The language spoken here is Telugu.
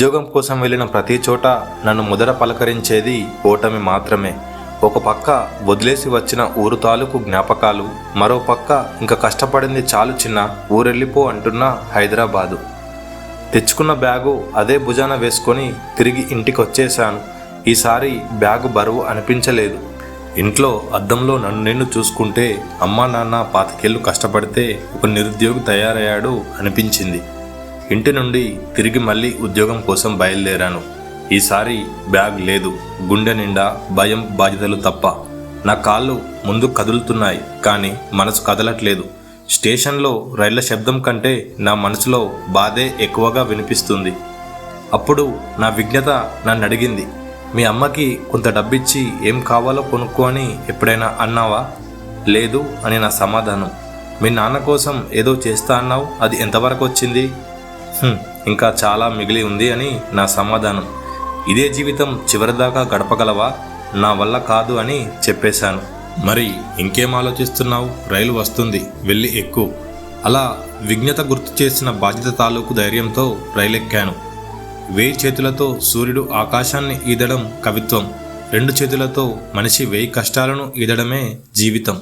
ఉద్యోగం కోసం వెళ్ళిన ప్రతి చోట నన్ను మొదట పలకరించేది ఓటమి మాత్రమే. ఒక పక్క వదిలేసి వచ్చిన ఊరు తాలూకు జ్ఞాపకాలు మరో పక్క ఇంకా కష్టపడింది చాలు చిన్న ఊరెళ్ళిపో అంటున్న హైదరాబాదు. తెచ్చుకున్న బ్యాగు అదే భుజాన వేసుకొని తిరిగి ఇంటికి వచ్చేశాను ఈసారి బ్యాగు బరువు అనిపించలేదు. ఇంట్లో అద్దంలో నన్ను నిన్ను చూసుకుంటే అమ్మా నాన్న పాతికేళ్ళు కష్టపడితే ఒక నిరుద్యోగి తయారయ్యాడు అనిపించింది. ఇంటి నుండి తిరిగి మళ్ళీ ఉద్యోగం కోసం బయలుదేరాను. ఈసారి బ్యాగ్ లేదు గుండె నిండా భయం బాధ్యతలు తప్ప. నా కాళ్ళు ముందు కదులుతున్నాయి కానీ మనసు కదలట్లేదు. స్టేషన్లో రైళ్ళ శబ్దం కంటే నా మనసులో బాధే ఎక్కువగా వినిపిస్తుంది. అప్పుడు నా విజ్ఞత నన్ను అడిగింది మీ అమ్మకి కొంత డబ్బిచ్చి ఏం కావాలో కొనుక్కో అని ఎప్పుడైనా అన్నావా? లేదు అని నా సమాధానం. మీ నాన్న కోసం ఏదో చేస్తా అన్నావు అది ఎంతవరకు వచ్చింది? ఇంకా చాలా మిగిలి ఉంది అని నా సమాధానం. ఇదే జీవితం చివరిదాకా గడపగలవా? నా వల్ల కాదు అని చెప్పేశాను. మరి ఇంకేం ఆలోచిస్తున్నావు? రైలు వస్తుంది వెళ్ళి ఎక్కు. అలా విజ్ఞత గుర్తు చేసిన బాధ్యత తాలూకు ధైర్యంతో రైలెక్కాను. వేయి చేతులతో సూర్యుడు ఆకాశాన్ని ఈదడం కవిత్వం. రెండు చేతులతో మనిషి వేయి కష్టాలను ఈదడమే జీవితం.